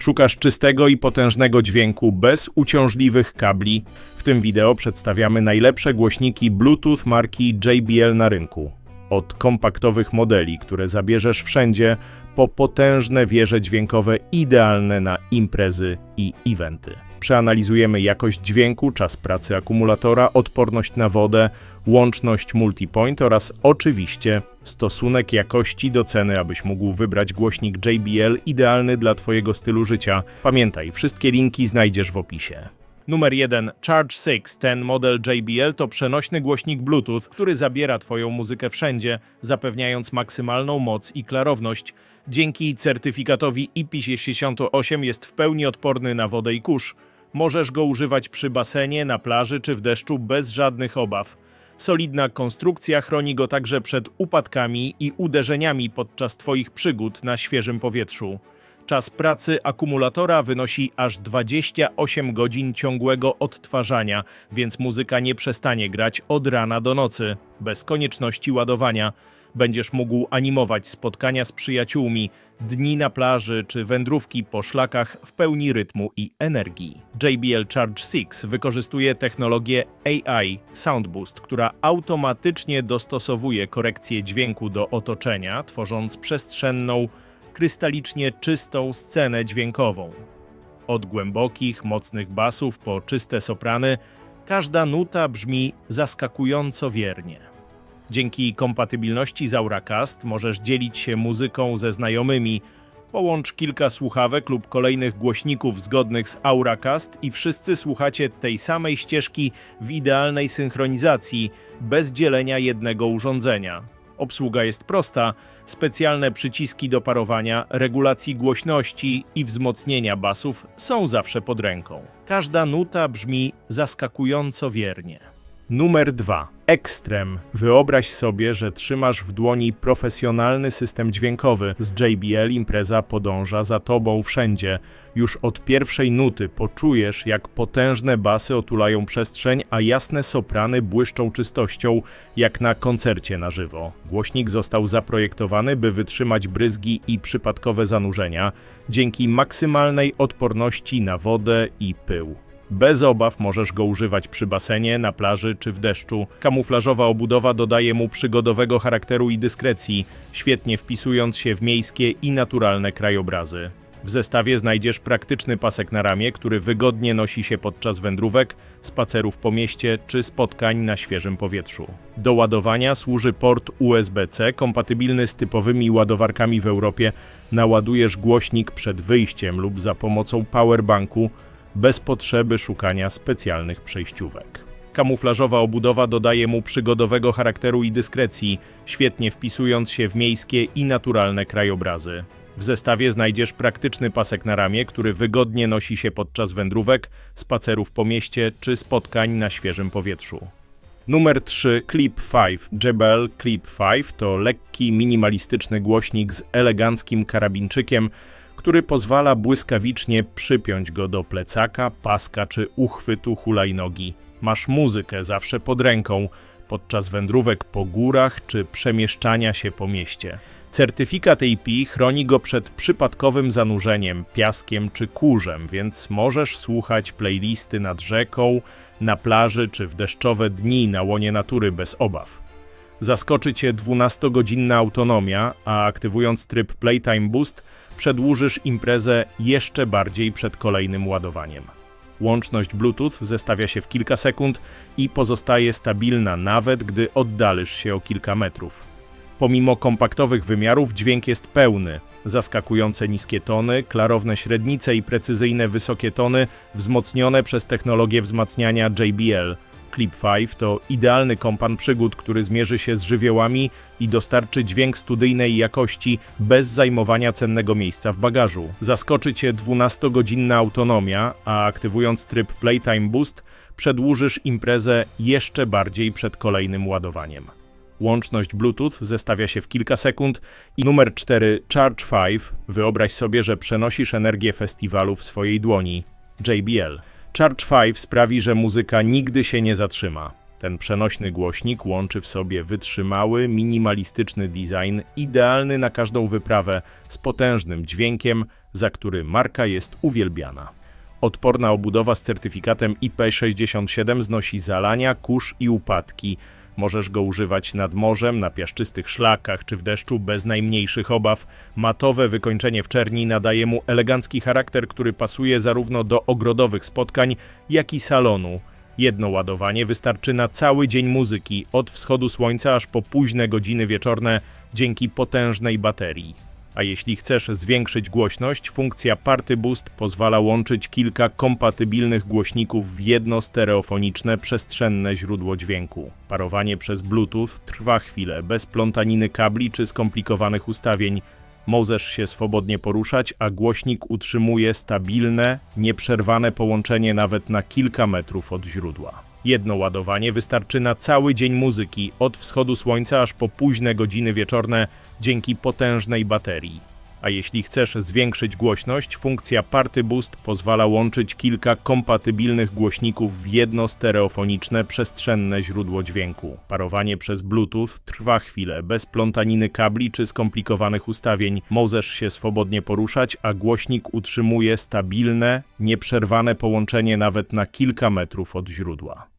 Szukasz czystego i potężnego dźwięku bez uciążliwych kabli. W tym wideo przedstawiamy najlepsze głośniki Bluetooth marki JBL na rynku. Od kompaktowych modeli, które zabierzesz wszędzie, po potężne wieże dźwiękowe idealne na imprezy i eventy. Przeanalizujemy jakość dźwięku, czas pracy akumulatora, odporność na wodę, łączność multipoint oraz oczywiście stosunek jakości do ceny, abyś mógł wybrać głośnik JBL idealny dla Twojego stylu życia. Pamiętaj, wszystkie linki znajdziesz w opisie. Numer 1. Charge 6. Ten model JBL to przenośny głośnik Bluetooth, który zabiera Twoją muzykę wszędzie, zapewniając maksymalną moc i klarowność. Dzięki certyfikatowi IP68 jest w pełni odporny na wodę i kurz. Możesz go używać przy basenie, na plaży czy w deszczu bez żadnych obaw. Solidna konstrukcja chroni go także przed upadkami i uderzeniami podczas Twoich przygód na świeżym powietrzu. Czas pracy akumulatora wynosi aż 28 godzin ciągłego odtwarzania, więc muzyka nie przestanie grać od rana do nocy, bez konieczności ładowania. Będziesz mógł animować spotkania z przyjaciółmi, dni na plaży czy wędrówki po szlakach w pełni rytmu i energii. JBL Charge 6 wykorzystuje technologię AI Sound Boost, która automatycznie dostosowuje korekcję dźwięku do otoczenia, tworząc przestrzenną, krystalicznie czystą scenę dźwiękową. Od głębokich, mocnych basów po czyste soprany, każda nuta brzmi zaskakująco wiernie. Dzięki kompatybilności z Auracast możesz dzielić się muzyką ze znajomymi. Połącz kilka słuchawek lub kolejnych głośników zgodnych z Auracast i wszyscy słuchacie tej samej ścieżki w idealnej synchronizacji, bez dzielenia jednego urządzenia. Obsługa jest prosta, specjalne przyciski do parowania, regulacji głośności i wzmocnienia basów są zawsze pod ręką. Każda nuta brzmi zaskakująco wiernie. Numer 2. Ekstrem. Wyobraź sobie, że trzymasz w dłoni profesjonalny system dźwiękowy. Z JBL impreza podąża za tobą wszędzie. Już od pierwszej nuty poczujesz, jak potężne basy otulają przestrzeń, a jasne soprany błyszczą czystością, jak na koncercie na żywo. Głośnik został zaprojektowany, by wytrzymać bryzgi i przypadkowe zanurzenia, dzięki maksymalnej odporności na wodę i pył. Bez obaw możesz go używać przy basenie, na plaży czy w deszczu. Kamuflażowa obudowa dodaje mu przygodowego charakteru i dyskrecji, świetnie wpisując się w miejskie i naturalne krajobrazy. W zestawie znajdziesz praktyczny pasek na ramię, który wygodnie nosi się podczas wędrówek, spacerów po mieście czy spotkań na świeżym powietrzu. Do ładowania służy port USB-C kompatybilny z typowymi ładowarkami w Europie. Naładujesz głośnik przed wyjściem lub za pomocą powerbanku, bez potrzeby szukania specjalnych przejściówek. Kamuflażowa obudowa dodaje mu przygodowego charakteru i dyskrecji, świetnie wpisując się w miejskie i naturalne krajobrazy. W zestawie znajdziesz praktyczny pasek na ramię, który wygodnie nosi się podczas wędrówek, spacerów po mieście czy spotkań na świeżym powietrzu. Numer 3 Clip 5. JBL Clip 5 to lekki, minimalistyczny głośnik z eleganckim karabinczykiem, który pozwala błyskawicznie przypiąć go do plecaka, paska czy uchwytu hulajnogi. Masz muzykę zawsze pod ręką podczas wędrówek po górach czy przemieszczania się po mieście. Certyfikat AP chroni go przed przypadkowym zanurzeniem, piaskiem czy kurzem, więc możesz słuchać playlisty nad rzeką, na plaży czy w deszczowe dni na łonie natury bez obaw. Zaskoczy Cię 12-godzinna autonomia, a aktywując tryb Playtime Boost przedłużysz imprezę jeszcze bardziej przed kolejnym ładowaniem. Łączność Bluetooth zestawia się w kilka sekund i pozostaje stabilna nawet gdy oddalisz się o kilka metrów. Pomimo kompaktowych wymiarów dźwięk jest pełny. Zaskakujące niskie tony, klarowne średnice i precyzyjne wysokie tony wzmocnione przez technologię wzmacniania JBL – Clip 5 to idealny kompan przygód, który zmierzy się z żywiołami i dostarczy dźwięk studyjnej jakości bez zajmowania cennego miejsca w bagażu. Zaskoczy Cię 12-godzinna autonomia, a aktywując tryb Playtime Boost przedłużysz imprezę jeszcze bardziej przed kolejnym ładowaniem. Łączność Bluetooth zestawia się w kilka sekund i numer 4 Charge 5 wyobraź sobie, że przenosisz energię festiwalu w swojej dłoni. JBL Charge 5 sprawi, że muzyka nigdy się nie zatrzyma. Ten przenośny głośnik łączy w sobie wytrzymały, minimalistyczny design, idealny na każdą wyprawę, z potężnym dźwiękiem, za który marka jest uwielbiana. Odporna obudowa z certyfikatem IP67 znosi zalania, kurz i upadki. Możesz go używać nad morzem, na piaszczystych szlakach czy w deszczu bez najmniejszych obaw. Matowe wykończenie w czerni nadaje mu elegancki charakter, który pasuje zarówno do ogrodowych spotkań, jak i salonu. Jedno ładowanie wystarczy na cały dzień muzyki, od wschodu słońca aż po późne godziny wieczorne, dzięki potężnej baterii. A jeśli chcesz zwiększyć głośność, funkcja Party Boost pozwala łączyć kilka kompatybilnych głośników w jedno stereofoniczne przestrzenne źródło dźwięku. Parowanie przez Bluetooth trwa chwilę, bez plątaniny kabli czy skomplikowanych ustawień. Możesz się swobodnie poruszać, a głośnik utrzymuje stabilne, nieprzerwane połączenie nawet na kilka metrów od źródła. Jedno ładowanie wystarczy na cały dzień muzyki, od wschodu słońca aż po późne godziny wieczorne, dzięki potężnej baterii. A jeśli chcesz zwiększyć głośność, funkcja Party Boost pozwala łączyć kilka kompatybilnych głośników w jedno stereofoniczne przestrzenne źródło dźwięku. Parowanie przez Bluetooth trwa chwilę, bez plątaniny kabli czy skomplikowanych ustawień. Możesz się swobodnie poruszać, a głośnik utrzymuje stabilne, nieprzerwane połączenie nawet na kilka metrów od źródła.